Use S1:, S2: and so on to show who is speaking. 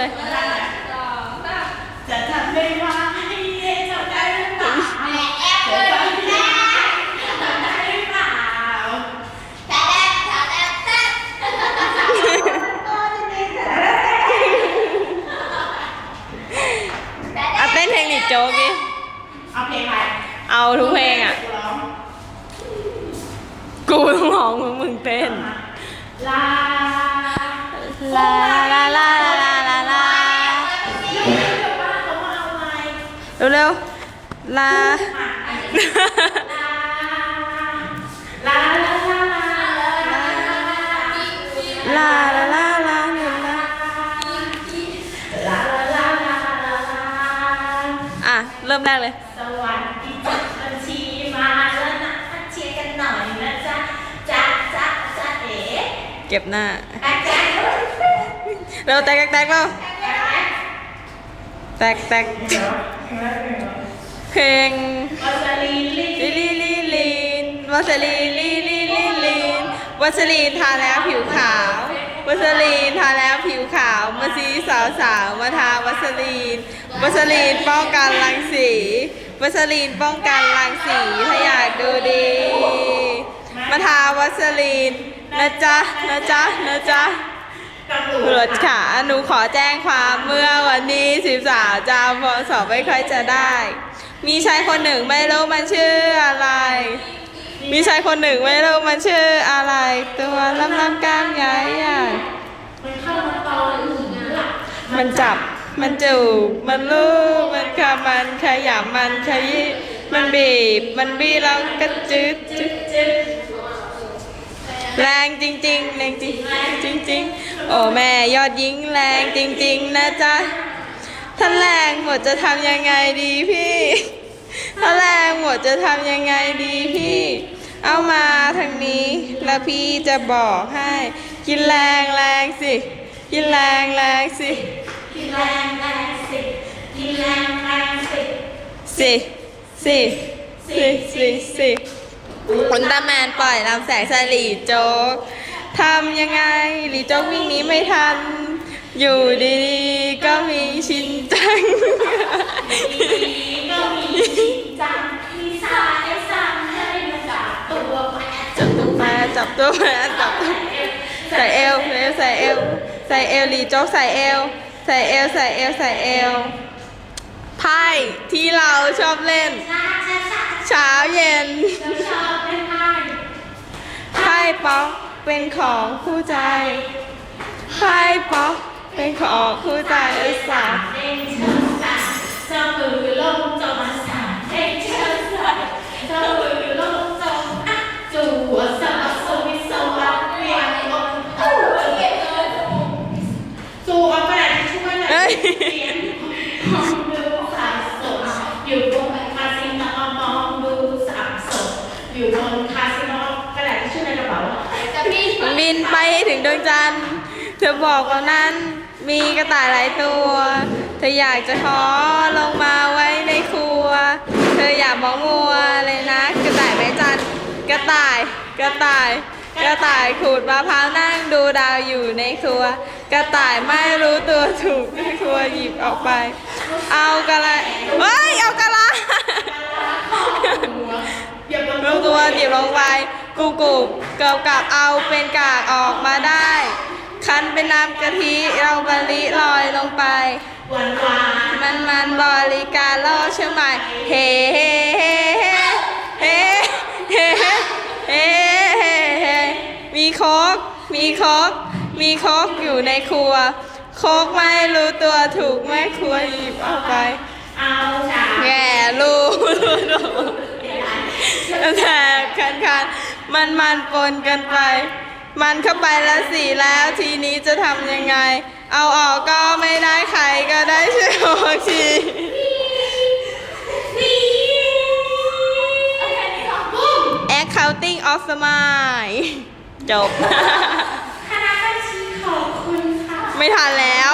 S1: เลย
S2: จะทำได้ไหมทำได้หรือเปล่า
S3: แอบเลยแม่
S2: ทำได้หรือเปล่า
S3: แต่แต่แต่
S1: อะเต้นเพลงดิโจ๊กดิ
S2: เอาเพลงอะไร
S1: เอาทุกเพลงอะ
S2: ร้อง
S1: กูต้องร้องมึงมึงเต้น
S2: ลา
S1: ลาลาลา
S2: ร็
S1: วๆลา
S2: ลาลาลาลา
S1: ลาลาลาลาลาลา
S2: ลา ลา ลา ลา ลา ลา
S1: อะ เริ่มแรกเลย
S2: สวัสดีจัดบัญชีมาแล้วนะมาเชียร์กันหน่อยนะจ๊ะจ๊ะจ๊ะจ๊ะเอ๋
S1: เก็บหน้า
S2: อาจารย์
S1: เร็วแตกแตกแตกเร็วแตกแตกเพลง
S2: วัสลีลี
S1: ลิลิลิลินวัสลีนลิลิลิลินวัสลีนทาแล้วผิวขาววัสลีนทาแล้วผิวขาวมาซีสาวสาวๆมาทาวัสลีนวัสลีนป้องกันรังสีวัสลีนป้องกันรังสีถ้าอยากดูดีมาทาวัสลีนนะจ๊ะนะจ๊ะนะจ๊ะ
S2: ตำรวจ
S1: จขาหนูขอแจ้งความเมื่อวันที่13จำพศไม่ค่อยจะได้ มีชายคนหนึ่งไม่รู้มันชื่ออะไร มีชายคนหนึ่งไม่รู้มันชื่ออะไร ตัวลำลำกล้ามใหญ่ใหญ่
S2: มันเข้ามาตอนหลับ
S1: มันจับ มันจูบ มันลูบมันขมันขยำมันขยี้มันบีบ มันบี้แล้วก็จืดจืด
S2: จึ๊บ
S1: แรงจริง ๆ แรงจริงจริงจริงๆโอ้แม่ยอดยิงแรงจริง ๆ นะจ๊ะถ้าแรงหมดจะทำยังไงดีพี่ถ้าแรงหมดจะทำยังไงดีพี่ เอามาทางนี้แล้วพี่จะบอกให้ กินแรงแรงสิ กินแรงแรงสิ
S2: กินแรงแรงสิ กินแรงแรงสิ
S1: สิ สิ สิ สิสิ อุลตร้าแมนปล่อยลำแสงใส่หลีโจ๊กทำยังไงหลีโจ๊กวิ่งหนี้ไม่ทัน อยู่ดีๆ ก็มีชินจัง
S2: ดีก็มีชินจังมีสายสั่งให้มาจับตัวมา
S1: จับตัวมาจับตัวมาจับตัวใส่เอวเร็วใส่เอวใส่เอวหลีโจ๊กใส่เอวใส่เอวใส่เอวใส่เอวไพ่ที่เราชอบเล่น
S2: ชาชาชา
S1: เช้าเย็น
S2: เชอบเล่นไพ่
S1: ไพ่ป๊อกเป็นของคู่ใจไพ่ป๊อกเป็นของคู่ใจไอ้สัตว์
S2: เด้งเชิงสันเจ้ามือลงจมสันเด้งเชิงสันเจ้ามือลงจมอะจูหัวสลับสวิสวัสดิ์เวียงลงตู้เก็บเลยจูเอากระดาษทิชชู่ไว้หน่อย
S1: เฮ้ย
S2: เสียง นคาสิโนกระดาษทิชชู่ในกระเป๋า
S3: จะพี่
S1: บินไปให้ถึงดวงจันทร์ เธอบอกว่านั้นมีกระต่ายหลายตัว เธออยากจะขอลงมาไว้ในครัว เธออย่ามองมัวเลยนะ กระต่ายแม่จันทร์กระต่ายกระต่าย กระต่ายขูดมะพร้าวนั่งดูดาวอยู่ในครัว กระต่ายไม่รู้ตัวถูกในครัวหยิบออกไป เอากระไรเฮ้ยเอากระลา
S2: เดี๋ยว
S1: รู้ตัวหยิบลง ไปกูกูเกี่ยวกับเอาเป็นกากออกมาได้ คั้นเป็นน้ำกะทิเราบะลิลอยลงไป
S2: หวานหวาน
S1: มันมันบริการล่อเชื่อไหมเฮ้เฮ้เฮ้เฮ้เฮ้เฮ้เฮ้เฮ้เฮ้มีโคกมีโคกมีโคกอยู่ในครัว โคกไม่รู้ตัวถูกแม่ครัวหยิบออกไป
S2: เอาฉา
S1: แง่รู้รู้รู้แต่คันคัน มันมันปนกันไป มันเข้าไปแล้วสีแล้วทีนี้จะทำยังไง เอาออกก็ไม่ได้ใครก็ได้ช่วยโอชี accounting of the mind จบ
S2: คณะบัญชีขอบคุณค่ะ
S1: ไม่ทันแล้ว